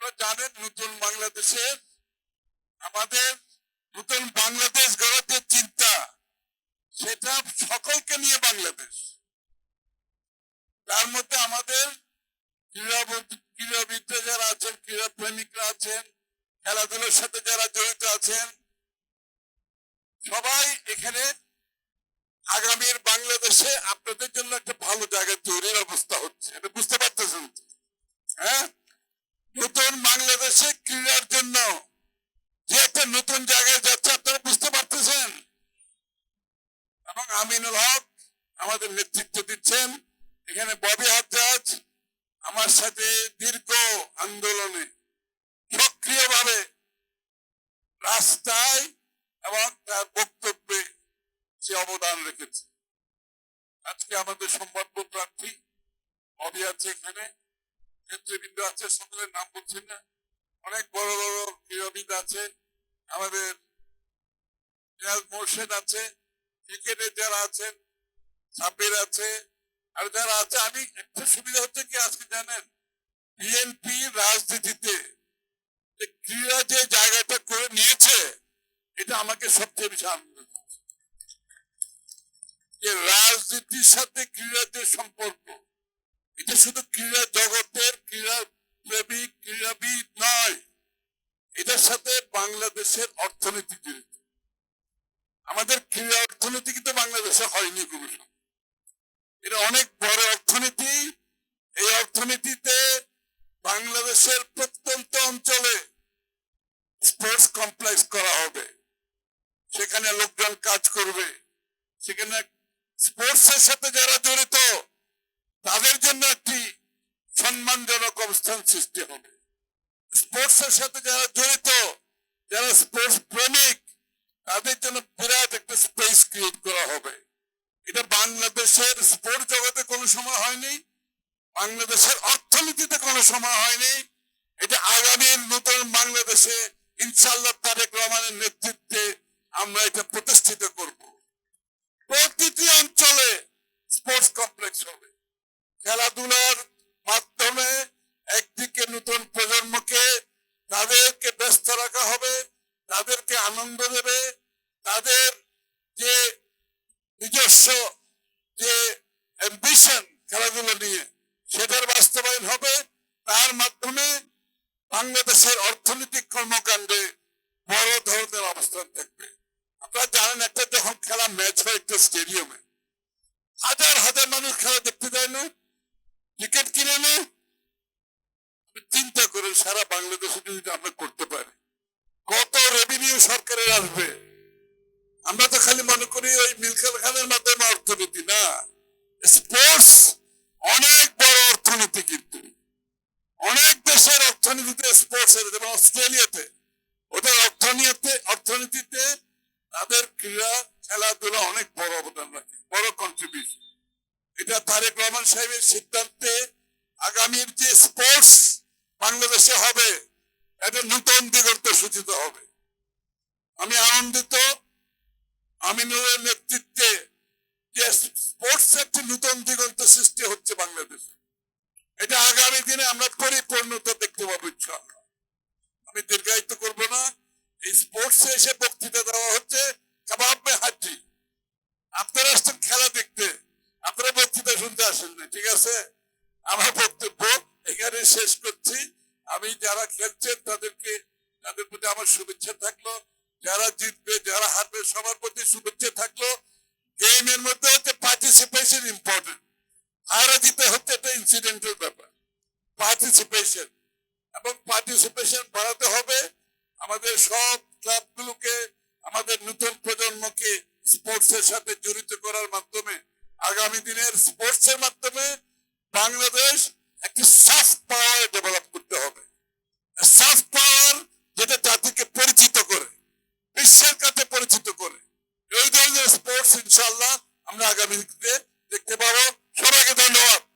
আপনারা জানেন, নতুন বাংলাদেশে আমাদের নতুন বাংলাদেশ গড়ার যে চিন্তা, সেটা সকলকে নিয়ে বাংলাদেশ। তার মধ্যে আমাদের ক্রীড়াবিদ ক্রীড়াবিদরা যারা আছেন ক্রীড়া প্রেমিকরা আছেন, খেলাধুলার সাথে যারা জড়িত আছেন, সবাই এখানে আগামীর বাংলাদেশে আপনাদের জন্য একটা ভালো জায়গা তৈরির অবস্থা হচ্ছে। এটা বুঝতে পারতেছেন? হ্যাঁ? নতুন বাংলাদেশে ক্রীড়ার জন্য যে একটা নতুন জায়গায় যাচ্ছে, আপনারা বুঝতে পারতেছেন? এবং আমিনুল হক আমাদের নেতৃত্ব দিচ্ছেন। এখানে ববি হাজাজ আমার সাথে দীর্ঘ আন্দোলনে সক্রিয়ভাবে রাস্তায় এবং তার বক্তব্যে সে অবদান রেখেছে। আজকে আমাদের সম্ভাব্য প্রার্থী ববি আছে এখানে। নেতৃবৃন্দ আছে, সকলের নাম বলছেন না অনেক বড় বড় ক্রীড়াবিদ আছে আমাদের মোর্শেদ আছে, ক্রিকেটে যারা আছেন, সাব্বির আছে, আর যারা আছে, আমি একটা সুবিধা হচ্ছে কি আজকে জানেন বিএনপি রাজনীতিতে ক্রীড়া যে জায়গাটা করে নিয়েছে, এটা আমাকে সবচেয়ে বেশি আনন্দ। যে রাজনীতির সাথে ক্রীড়ার যে সম্পর্ক এটা শুধু ক্রীড়া জগতের ক্রীড়া প্রেমিক ক্রীড়াবিদ নয় এটার সাথে বাংলাদেশের অর্থনীতি জড়িত। আমাদের ক্রীড়া অর্থনীতি কিন্তু বাংলাদেশে হয়নি কোনো এটা অনেক বড় অর্থনীতি, এই অর্থনীতিতে বাংলাদেশের প্রত্যন্ত অঞ্চলে স্পোর্টস কমপ্লেক্স করা হবে। সেখানে লোকজন কাজ করবে। সেখানে স্পোর্টস এর সাথে যারা জড়িত তাদের জন্য একটি অবস্থান সৃষ্টি হবে স্পোর্টস এর সাথে যারা জড়িত, যারা স্পোর্টস প্রেমিক, তাদের জন্য বিরাট একটা স্পেস ক্রিয়েট করা হবে। এটা বাংলাদেশের স্পোর্ট জগতে কোনো সময় হয়নি, বাংলাদেশের অর্থনীতিতে কোনো সময় হয়নি। এটা আগামীর নতুন বাংলাদেশে ইনশাল্লাহ তারেক রহমানের নেতৃত্বে আমরা এটা প্রতিষ্ঠিত করব। প্রতিটি অঞ্চলে স্পোর্টস কমপ্লেক্স হবে। খেলাধুলার নতুন প্রজন্মকে তাদেরকে ব্যস্ত রাখা হবে, তাদেরকে আনন্দ দেবে, তাদের যে নিজস্ব যে অ্যাম্বিশন খেলাধুলা নিয়ে সেটার বাস্তবায়ন হবে। তার মাধ্যমে বাংলাদেশের অর্থনৈতিক কর্মকাণ্ডে বড় ধরনের অবস্থান থাকবে। আপনারা জানেন একটা যখন খেলা ম্যাচ হয় একটা স্টেডিয়ামে হাজার হাজার মানুষ খেলা দেখতে যায় না টিকিট কিনে না আপনি চিন্তা করেন সারা বাংলাদেশে যদি আমরা করতে পারি, কত রেভিনিউ সরকারের আসবে? আমরা তো খালি মনে করি ওই মিলখান খানের মাধ্যমে অর্থনীতি, না। স্পোর্টস অনেক বড় অর্থনীতি কিন্তু। অনেক দেশের অর্থনীতিতে স্পোর্টস যেমন অস্ট্রেলিয়াতে, ওদের অর্থনীতিতে অর্থনীতিতে তাদের ক্রীড়া, খেলাধুলা অনেক বড় অবদান রাখে, বড় কন্ট্রিবিউশন এটা তারেক রহমান সাহেবের সিদ্ধান্তে আগামীর যে স্পোর্টস বাংলাদেশে হবে একটা নতুন দিগন্ত সূচিত হবে। আমি আনন্দিত আমিনুরের নেতৃত্বে যে স্পোর্টস একটি নতুন দিগন্ত সৃষ্টি হচ্ছে বাংলাদেশে। এটা আগামী দিনে আমরা পরিপূর্ণতা দেখতে পাবো, ইনশাআল্লাহ। আমি দীর্ঘায়িত করব না। এই স্পোর্টস এসে বক্তৃতা দেওয়া হচ্ছে কাবাব হাজি। আপনারা আসছেন খেলা দেখতে। আপনারা বক্তৃতা শুনতে আসেন না, ঠিক আছে? আমার বক্তব্য এখানে শেষ করছি। আমি যারা খেলছেন তাদেরকে, তাদের প্রতি আমার শুভেচ্ছা থাকল। যারা জিতবে, যারা হারবে, সবার প্রতি শুভেচ্ছা থাকল। গেমের মধ্যে হচ্ছে পার্টিসিপেশন ইম্পর্টেন্ট হারা জিতে হচ্ছে একটা ইনসিডেন্টাল ব্যাপার। পার্টিসিপেশন এবং পার্টিসিপেশন বাড়াতে হবে আমাদের সব ক্লাবগুলোকে, আমাদের নতুন প্রজন্মকে স্পোর্টস এর সাথে জড়িত করার মাধ্যমে। আগামী দিনের স্পোর্টস এর মাধ্যমে বাংলাদেশ একটি সফট পাওয়ার ডেভেলপ করতে হবে। সফট পাওয়ার যেটা জাতিকে পরিচিত করে, বিশ্বের কাছে পরিচিত করে। এই ধরনের স্পোর্টস ইনশাল্লাহ আমরা আগামী দেখতে পাবো। সবাইকে ধন্যবাদ।